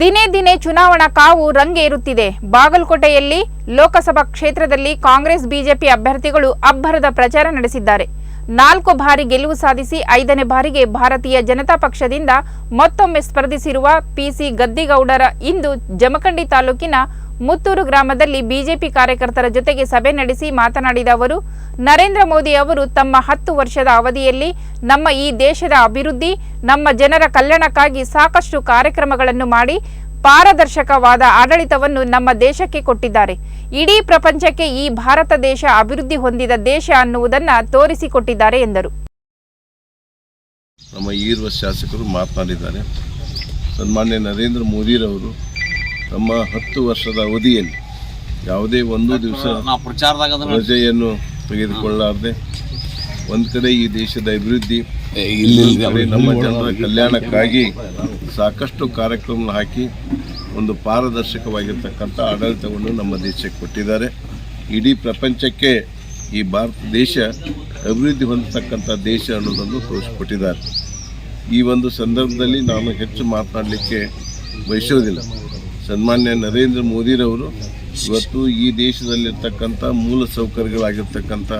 ದಿನೇ ದಿನೇ ಚುನಾವಣಾ ಕಾವು ರಂಗೇರುತ್ತಿದೆ ಬಾಗಲಕೋಟೆಯಲ್ಲಿ ಲೋಕಸಭಾ ಕ್ಷೇತ್ರದಲ್ಲಿ ಕಾಂಗ್ರೆಸ್, ಬಿಜೆಪಿ ಅಭ್ಯರ್ಥಿಗಳು ಅಬ್ಬರದ ಪ್ರಚಾರ ನಡೆಸಿದ್ದಾರೆ. ನಾಲ್ಕು ಬಾರಿ ಗೆಲುವು ಸಾಧಿಸಿ ಐದನೇ ಬಾರಿಗೆ ಭಾರತೀಯ ಜನತಾ ಪಕ್ಷದಿಂದ ಮತ್ತೊಮ್ಮೆ ಸ್ಪರ್ಧಿಸಿರುವ ಪಿಸಿ ಗದ್ದಿಗೌಡರ ಇಂದು ಜಮಖಂಡಿ ತಾಲೂಕಿನ ಮುತ್ತೂರು ಗ್ರಾಮದಲ್ಲಿ ಬಿಜೆಪಿ ಕಾರ್ಯಕರ್ತರ ಜೊತೆಗೆ ಸಭೆ ನಡೆಸಿ ಮಾತನಾಡಿದ ಅವರು, ನರೇಂದ್ರ ಮೋದಿ ಅವರು ತಮ್ಮ ಹತ್ತು ವರ್ಷದ ಅವಧಿಯಲ್ಲಿ ನಮ್ಮ ಈ ದೇಶದ ಅಭಿವೃದ್ಧಿ, ನಮ್ಮ ಜನರ ಕಲ್ಯಾಣಕ್ಕಾಗಿ ಸಾಕಷ್ಟು ಕಾರ್ಯಕ್ರಮಗಳನ್ನು ಮಾಡಿ ಪಾರದರ್ಶಕವಾದ ಆಡಳಿತವನ್ನು ನಮ್ಮ ದೇಶಕ್ಕೆ ಕೊಟ್ಟಿದ್ದಾರೆ. ಇಡೀ ಪ್ರಪಂಚಕ್ಕೆ ಈ ಭಾರತ ದೇಶ ಅಭಿವೃದ್ಧಿ ಹೊಂದಿದ ದೇಶ ಅನ್ನುವುದನ್ನು ತೋರಿಸಿಕೊಟ್ಟಿದ್ದಾರೆ ಎಂದರು. ನಮ್ಮ ಶಾಸಕರು ಮಾತನಾಡಿದ್ದಾರೆ. ಸನ್ಮಾನ್ಯ ನರೇಂದ್ರ ಮೋದಿರವರು ತಮ್ಮ ಹತ್ತು ವರ್ಷದ ಅವಧಿಯಲ್ಲಿ ಯಾವುದೇ ಒಂದು ದಿವಸ ರಜೆಯನ್ನು ತೆಗೆದುಕೊಳ್ಳಾರದೆ ಒಂದು ಕಡೆ ಈ ದೇಶದ ಅಭಿವೃದ್ಧಿ ಇಲ್ಲಿ ನಮ್ಮ ಜನರ ಕಲ್ಯಾಣಕ್ಕಾಗಿ ಸಾಕಷ್ಟು ಕಾರ್ಯಕ್ರಮ ಹಾಕಿ ಒಂದು ಪಾರದರ್ಶಕವಾಗಿರ್ತಕ್ಕಂಥ ಆಡಳಿತವನ್ನು ನಮ್ಮ ದೇಶಕ್ಕೆ ಕೊಟ್ಟಿದ್ದಾರೆ. ಇಡೀ ಪ್ರಪಂಚಕ್ಕೆ ಈ ಭಾರತ ದೇಶ ಅಭಿವೃದ್ಧಿ ಹೊಂದತಕ್ಕಂಥ ದೇಶ ಅನ್ನೋದನ್ನು ತೋರಿಸಿಕೊಟ್ಟಿದ್ದಾರೆ. ಈ ಒಂದು ಸಂದರ್ಭದಲ್ಲಿ ನಾನು ಹೆಚ್ಚು ಮಾತನಾಡಲಿಕ್ಕೆ ಬಯಸೋದಿಲ್ಲ ಸನ್ಮಾನ್ಯ ನರೇಂದ್ರ ಮೋದಿರವರು ಇವತ್ತು ಈ ದೇಶದಲ್ಲಿರ್ತಕ್ಕಂಥ ಮೂಲ ಸೌಕರ್ಯಗಳಾಗಿರ್ತಕ್ಕಂಥ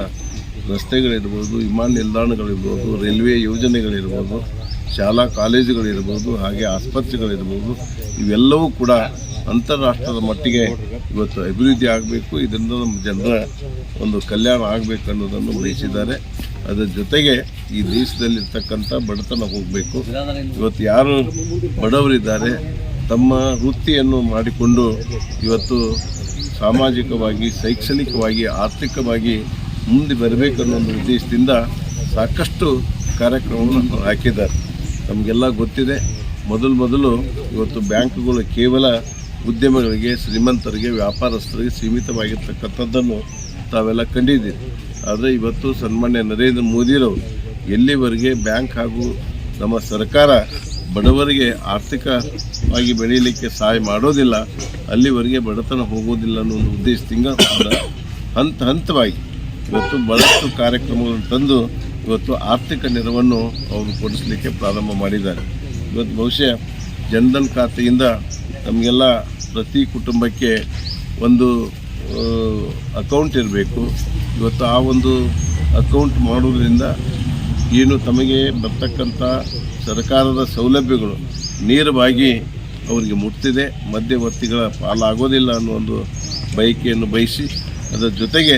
ರಸ್ತೆಗಳಿರ್ಬೋದು, ವಿಮಾನ ನಿಲ್ದಾಣಗಳಿರ್ಬೋದು, ರೈಲ್ವೆ ಯೋಜನೆಗಳಿರ್ಬೋದು, ಶಾಲಾ ಕಾಲೇಜುಗಳಿರ್ಬೋದು, ಹಾಗೆ ಆಸ್ಪತ್ರೆಗಳಿರ್ಬೋದು, ಇವೆಲ್ಲವೂ ಕೂಡ ಅಂತಾರಾಷ್ಟ್ರದ ಮಟ್ಟಿಗೆ ಇವತ್ತು ಅಭಿವೃದ್ಧಿ ಆಗಬೇಕು. ಇದರಿಂದ ನಮ್ಮ ಜನರ ಒಂದು ಕಲ್ಯಾಣ ಆಗಬೇಕು ಅನ್ನೋದನ್ನು ಬಯಸಿದ್ದಾರೆ. ಅದರ ಜೊತೆಗೆ ಈ ದೇಶದಲ್ಲಿರ್ತಕ್ಕಂಥ ಬಡತನ ಹೋಗಬೇಕು. ಇವತ್ತು ಯಾರು ಬಡವರಿದ್ದಾರೆ ತಮ್ಮ ವೃತ್ತಿಯನ್ನು ಮಾಡಿಕೊಂಡು ಇವತ್ತು ಸಾಮಾಜಿಕವಾಗಿ, ಶೈಕ್ಷಣಿಕವಾಗಿ, ಆರ್ಥಿಕವಾಗಿ ಮುಂದೆ ಬರಬೇಕನ್ನೋ ಒಂದು ಉದ್ದೇಶದಿಂದ ಸಾಕಷ್ಟು ಕಾರ್ಯಕ್ರಮವನ್ನು ಹಾಕಿದ್ದಾರೆ. ನಮಗೆಲ್ಲ ಗೊತ್ತಿದೆ, ಮೊದಲು ಮೊದಲು ಇವತ್ತು ಬ್ಯಾಂಕ್ಗಳು ಕೇವಲ ಉದ್ಯಮಗಳಿಗೆ, ಶ್ರೀಮಂತರಿಗೆ, ವ್ಯಾಪಾರಸ್ಥರಿಗೆ ಸೀಮಿತವಾಗಿರ್ತಕ್ಕಂಥದ್ದನ್ನು ತಾವೆಲ್ಲ ಕಂಡಿದ್ದೀರಿ. ಆದರೆ ಇವತ್ತು ಸನ್ಮಾನ್ಯ ನರೇಂದ್ರ ಮೋದಿರವರು ಎಲ್ಲಿವರೆಗೆ ಬ್ಯಾಂಕ್ ಹಾಗೂ ನಮ್ಮ ಸರ್ಕಾರ ಬಡವರಿಗೆ ಆರ್ಥಿಕವಾಗಿ ಬೆಳೀಲಿಕ್ಕೆ ಸಹಾಯ ಮಾಡೋದಿಲ್ಲ, ಅಲ್ಲಿವರೆಗೆ ಬಡತನ ಹೋಗೋದಿಲ್ಲ ಅನ್ನೋ ಒಂದು ಉದ್ದೇಶದಿಂದ ಹಂತ ಹಂತವಾಗಿ ಇವತ್ತು ಬಹಳಷ್ಟು ಕಾರ್ಯಕ್ರಮಗಳನ್ನು ತಂದು ಇವತ್ತು ಆರ್ಥಿಕ ನೆರವನ್ನು ಅವರು ಕೊಡಿಸಲಿಕ್ಕೆ ಪ್ರಾರಂಭ ಮಾಡಿದ್ದಾರೆ. ಇವತ್ತು ಬಹುಶಃ ಜನ್ಧನ್ ಖಾತೆಯಿಂದ ನಮಗೆಲ್ಲ ಪ್ರತಿ ಕುಟುಂಬಕ್ಕೆ ಒಂದು ಅಕೌಂಟ್ ಇರಬೇಕು. ಇವತ್ತು ಆ ಒಂದು ಅಕೌಂಟ್ ಮಾಡೋದ್ರಿಂದ ಏನು ತಮಗೆ ಬರ್ತಕ್ಕಂಥ ಸರ್ಕಾರದ ಸೌಲಭ್ಯಗಳು ನೇರವಾಗಿ ಅವರಿಗೆ ಮುಟ್ತಿದೆ ಮಧ್ಯವರ್ತಿಗಳ ಪಾಲಾಗೋದಿಲ್ಲ ಅನ್ನೋ ಒಂದು ಬಯಕೆಯನ್ನು ಬಯಸಿ, ಅದರ ಜೊತೆಗೆ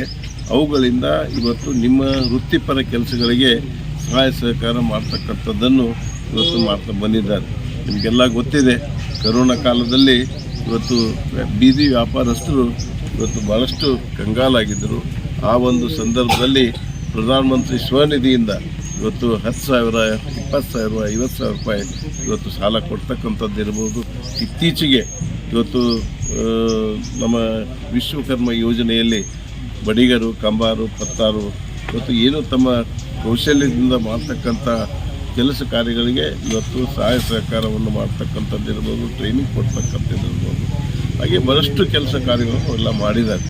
ಅವುಗಳಿಂದ ಇವತ್ತು ನಿಮ್ಮ ವೃತ್ತಿಪರ ಕೆಲಸಗಳಿಗೆ ಸಹಾಯ ಸಹಕಾರ ಮಾಡ್ತಕ್ಕಂಥದ್ದನ್ನು ಇವತ್ತು ಮಾಡ್ತಾ ಬಂದಿದ್ದಾರೆ. ನಿಮಗೆಲ್ಲ ಗೊತ್ತಿದೆ, ಕರೋನಾ ಕಾಲದಲ್ಲಿ ಇವತ್ತು ಬೀದಿ ವ್ಯಾಪಾರಸ್ಥರು ಇವತ್ತು ಭಾಳಷ್ಟು ಕಂಗಾಲಾಗಿದ್ದರು. ಆ ಒಂದು ಸಂದರ್ಭದಲ್ಲಿ ಪ್ರಧಾನಮಂತ್ರಿ ಸ್ವನಿಧಿಯಿಂದ ಇವತ್ತು ಹತ್ತು ಸಾವಿರ, ಇಪ್ಪತ್ತು ಸಾವಿರ, ಐವತ್ತು ಸಾವಿರ ರೂಪಾಯಿ ಇವತ್ತು ಸಾಲ ಕೊಡ್ತಕ್ಕಂಥದ್ದು ಇರ್ಬೋದು. ಇತ್ತೀಚೆಗೆ ಇವತ್ತು ನಮ್ಮ ವಿಶ್ವಕರ್ಮ ಯೋಜನೆಯಲ್ಲಿ ಬಡಿಗರು, ಕಂಬಾರು, ಪತ್ತಾರು ಇವತ್ತು ಏನು ತಮ್ಮ ಕೌಶಲ್ಯದಿಂದ ಮಾಡ್ತಕ್ಕಂಥ ಕೆಲಸ ಕಾರ್ಯಗಳಿಗೆ ಇವತ್ತು ಸಹಾಯ ಸಹಕಾರವನ್ನು ಮಾಡ್ತಕ್ಕಂಥದ್ದು ಇರ್ಬೋದು ಟ್ರೈನಿಂಗ್ ಕೊಡ್ತಕ್ಕಂಥದ್ದು ಇರ್ಬೋದು. ಹಾಗೆ ಬಹಳಷ್ಟು ಕೆಲಸ ಕಾರ್ಯಗಳನ್ನು ಎಲ್ಲ ಮಾಡಿದ್ದಾರೆ.